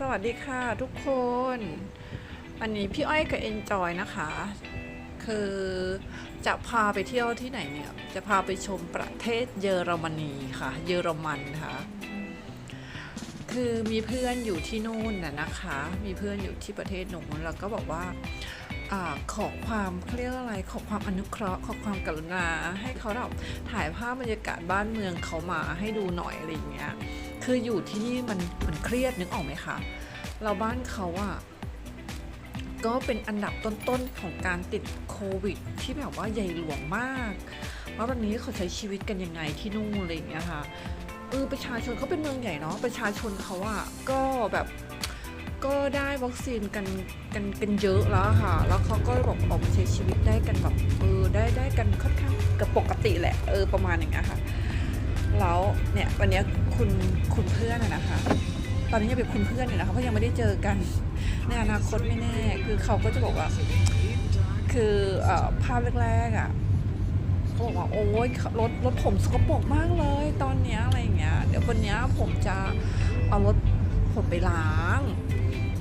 สวัสดีค่ะทุกคน วันนี้พี่อ้อยกับเอนจอยนะคะ คือจะพาไปเที่ยวที่ไหนเนี่ย จะพาไปชมประเทศเยอรมนีค่ะ เยอรมันค่ะ คือมีเพื่อนอยู่ที่นู่นน่ะนะคะ มีเพื่อนอยู่ที่ประเทศหนูนแล้วก็บอกว่าอขอความเขาเรียกอะไรขอความอนุเคราะห์ขอความกรุณาให้เขาแบบถ่ายภาพบรรยากาศบ้านเมืองเขามาให้ดูหน่อยอะไรอย่างเงี้ย คืออยู่ที่นี่มันมันเครียดนึกออกไหมคะเราบ้านเขาอะก็เป็นอันดับต้นๆของการติดโควิด ที่แบบว่าใหญ่หลวงมาก ว่าวันนี้เขาใช้ชีวิตกันยังไงที่นู่นอะไรอย่างเงี้ยค่ะเออประชาชนเขาเป็นเมืองใหญ่เนาะประชาชนเขาอะก็แบบก็ได้วัคซีนกันกันกันเยอะแล้วค่ะ แล้วเขาก็บอกออกมาใช้ชีวิตได้กันแบบเออได้ได้กันค่อนข้างกับปกติแหละเออประมาณอย่างเงี้ยค่ะ แล้วเนี่ยวันเนี้ย คุณคุณเพื่อนอะนะคะ ตอนนี้ยังเป็นคุณเพื่อนอยู่นะคะเพราะยังไม่ได้เจอกันในอนาคตไม่แน่ คือเขาก็จะบอกว่า คือเอ่อภาพแรกๆอะเขาบอกว่าโอ๊ยรถรถผมสกปรกมากเลย ตอนเนี้ยอะไรอย่างเงี้ยเดี๋ยววันเนี้ยผมจะเอารถผมไปล้าง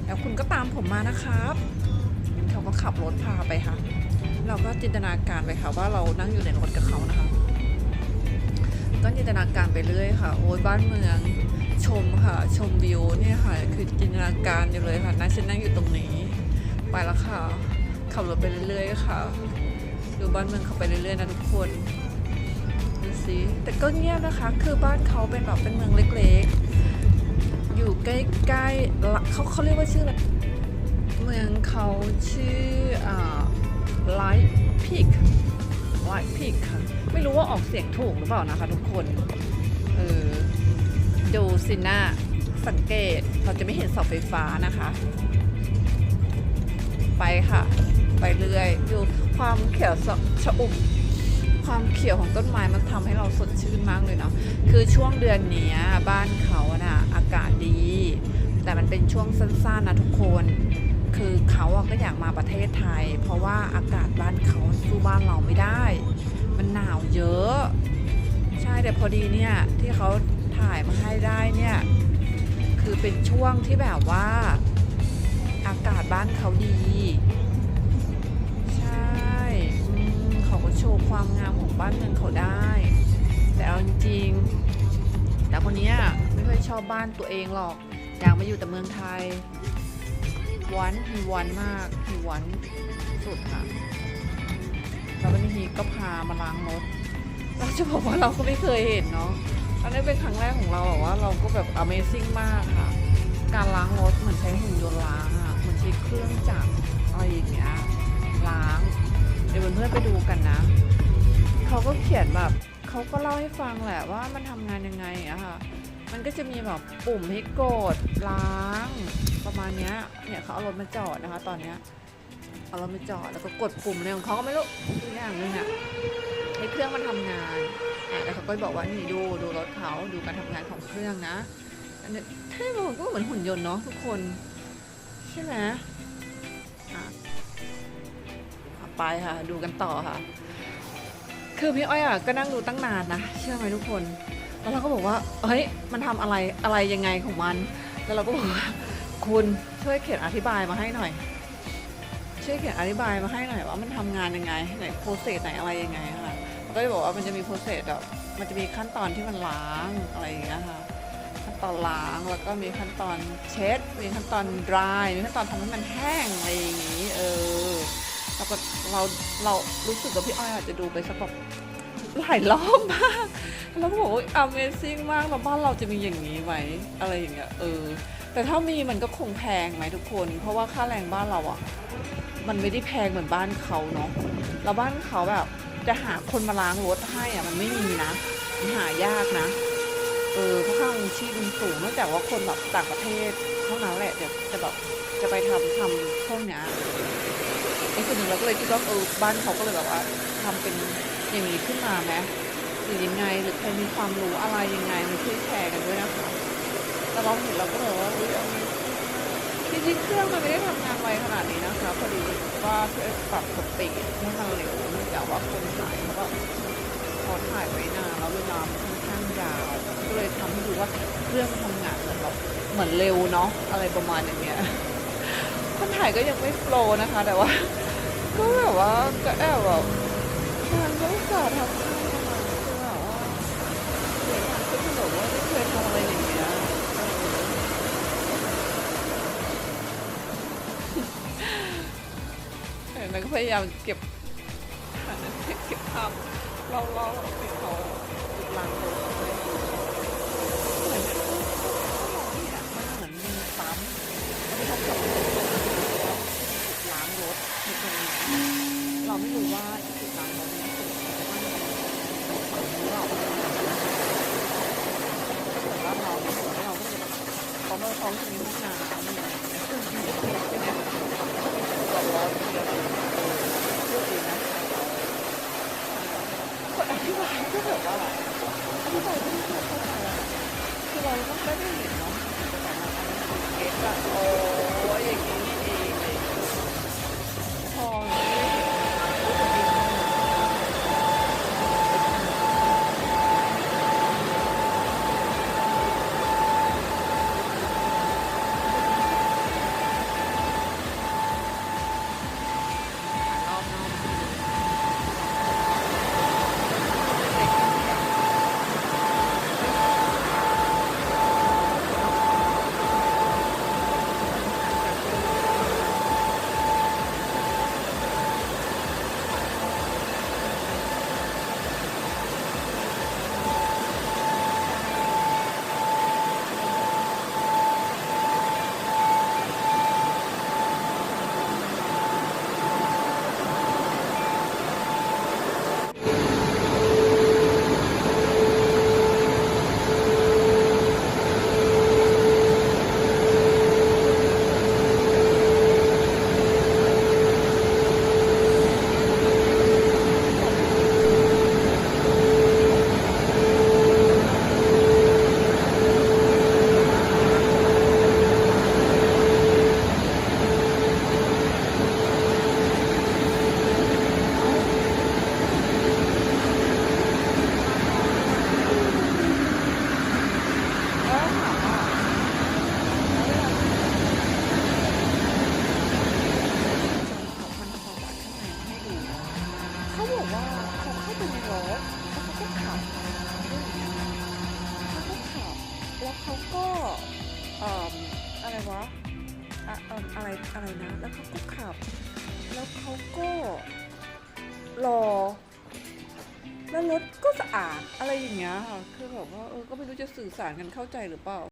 แล้วคุณก็ตามผมมานะครับเขาก็ขับรถพาไปค่ะ เราก็จินตนาการไปค่ะว่าเรานั่งอยู่ในรถกับเขานะคะ ก็จินตนาการไปเรื่อยค่ะ โอ้ยบ้านเมืองชมค่ะ ชมวิวเนี่ยค่ะ คือจินตนาการอยู่เลยค่ะนั่งฉันนั่งอยู่ตรงนี้ ไปแล้วค่ะ ขับรถไปเรื่อยๆค่ะ ดูบ้านเมืองเขาไปเรื่อยๆนะทุกคนดูสิแต่ก็เงียบนะคะ คือบ้านเขาเป็นแบบเป็นเมืองเล็กๆ อยู่ใกล้ๆเขาเขาเรียกว่าชื่ออะไรเมืองเขาชื่อไลท์พิก ไลท์พิกค่ะ ไม่รู้ว่าออกเสียงถูกหรือเปล่านะคะทุกคน เออดูสินะสังเกตเราจะไม่เห็นเสาไฟฟ้านะคะ ไปค่ะ ไปเรื่อยดูความเขียวชะอุ่มความเขียวของต้นไม้มันทำให้เราสดชื่นมากเลยเนาะ คือช่วงเดือนนี้บ้านเขาน่ะอากาศดี แต่มันเป็นช่วงสั้นๆนะทุกคน คือเขาอะก็อยากมาประเทศไทย เพราะว่าอากาศบ้านเขาสู้บ้านเราไม่ได้ มันหนาวเยอะ ใช่แต่พอดีเนี่ยที่เขาถ่ายมาให้ได้เนี่ยคือเป็นช่วงที่แบบว่าอากาศบ้านเขาดี ใช่เขาก็โชว์ความงามของบ้านเมืองเขาได้ แต่เอาจริงแต่คนนี้ไม่ค่อยชอบบ้านตัวเองหรอก อยากมาอยู่แต่เมืองไทย วันฮีวันมากฮีวันสุดค่ะ แล้ววันนี้ก็พามาล้างรถเราจะบอกว่าเราก็ไม่เคยเห็นเนาะอันนี้เป็นครั้งแรกของเราแบบว่าเราก็แบบ Amazing มากค่ะ การล้างรถเหมือนใช้หุ่นยนต์ล้างอะเหมือนใช้เครื่องจักรอะไรอย่างเงี้ยล้าง เดี๋ยวเพื่อนๆไปดูกันนะเขาก็เขียนแบบเขาก็เล่าให้ฟังแหละว่ามันทำงานยังไงอะค่ะ มันก็จะมีแบบปุ่มให้กดล้าง ประมาณเนี้ยเนี่ยเขาเอารถมาจอดนะคะ ตอนเนี้ยเอารถมาจอดแล้วก็กดปุ่มอะไรของเขาก็ไม่รู้ทุกอย่างนึงอะให้เครื่องมันทำงานอะแล้วเขาก็บอกว่านี่ดูดูรถเขาดูการทำงานของเครื่องนะอันนี้เท่มันก็เหมือนหุ่นยนต์เนาะทุกคนใช่ไหมอะไปค่ะดูกันต่อค่ะ คือพี่อ้อยอะก็นั่งดูตั้งนานนะเชื่อไหมทุกคนแล้วเราก็บอกว่าเฮ้ยมันทำอะไรอะไรยังไงของมัน แล้วเราก็บอกว่า คุณช่วยเขียนอธิบายมาให้หน่อย ช่วยเขียนอธิบายมาให้หน่อยว่ามันทำงานยังไงไหนโปรเซสไหนอะไรยังไงค่ะมันก็จะบอกว่ามันจะมีโปรเซสแบบมันจะมีขั้นตอนที่มันล้างอะไรอย่างเงี้ยค่ะขั้นตอนล้างแล้วก็มีขั้นตอนเช็ด มีขั้นตอน dry มีขั้นตอนทำให้มันแห้งอะไรอย่างงี้เออแล้วก็เราเรารู้สึกกับพี่อ้อยอาจจะดูไปสักแบบหลายรอบมาก แล้วก็บอกว่า Amazing มากแล้วบ้านเราจะมีอย่างนี้ไหมอะไรอย่างเงี้ยเออ แต่ถ้ามีมันก็คงแพงไหมทุกคน เพราะว่าค่าแรงบ้านเราอะมันไม่ได้แพงเหมือนบ้านเขาเนาะแล้วบ้านเขาแบบจะหาคนมาล้างรถให้อะมันไม่มีนะมันหายากนะเออเพราะค่าของชีพมันสูงนอกจากว่าคนแบบต่างประเทศเท่านั้นแหละจะจะแบบจะไปทำทำพวกเนี้ยไอ้ส่วนหนึ่งเราก็เลยคิดว่าเออบ้านเขาก็เลยแบบว่าทำเป็นอย่างนี้ขึ้นมาไหมหรือยังไงหรือใครมีความรู้อะไรยังไงมาช่วยแชร์กันด้วยนะคะ แต่เราเห็นเราก็เลยว่าอุ้ยเอาจริงๆเครื่องมันไม่ได้ทำงานไวขนาดนี้นะคะพอดีว่าเพื่อปรับสปีดให้มันเร็วเนื่องจากว่าคนถ่ายเขาก็พอถ่ายไว้นานแล้วเวลาค่อนข้างยาวก็เลยทำให้ดูว่าเครื่องทำงานเหมือนแบบเหมือนเร็วเนาะอะไรประมาณอย่างเงี้ยคนถ่ายก็ยังไม่โฟล์นะคะ แต่ว่า ก็แบบว่าก็แอบแบบมันก็อุตส่าทำให้นะคะคือแบบว่าเดี๋ยวทางขึ้นถนนว่าไม่เคยทำอะไรอย่าง แล้วก็พยายามเก็บเก็บภาพเล่าเล่าที่เขาล้างรถอะไรอย่าเงี้ยเหมือนมันเหมือนมีปั๊มแล้วที่เขาขับรถล้างรถอยู่ตรงนี้เราไม่รู้ว่าอีกล้างรถนี้เราแต่เราเนี่ยเราก็จะแบบเขาไม่เขาจะมีห้องน้ำ คนอธิบายก็แบบว่าอธิบายไม่ถูกเข้าใจคือเราก็ไม่ได้เห็นเนาะแต่แบบว่าอันนั้นคือเก็ตอะโอ้ยอย่างนี้นี่เองเลยพอไม่ได้เห็นรู้สึกดีมากเลย รอบนอกเออถามว่าแล้วเวลาที่เขาพันคอบัตรข้างในมาให้ดูเขาบอกว่าเขาเข้าไปในรถแล้วเขาก็ขับด้วยอย่างเงี้ยเขา ก็อะไรวะอะอะไรอะไรนะ แล้วเขาก็ขับ แล้วเขาก็รอ แล้วรถก็สะอาดอะไรอย่างเงี้ยค่ะ คือแบบว่าเออ ก็ไม่รู้จะสื่อสารกันเข้าใจหรือเปล่า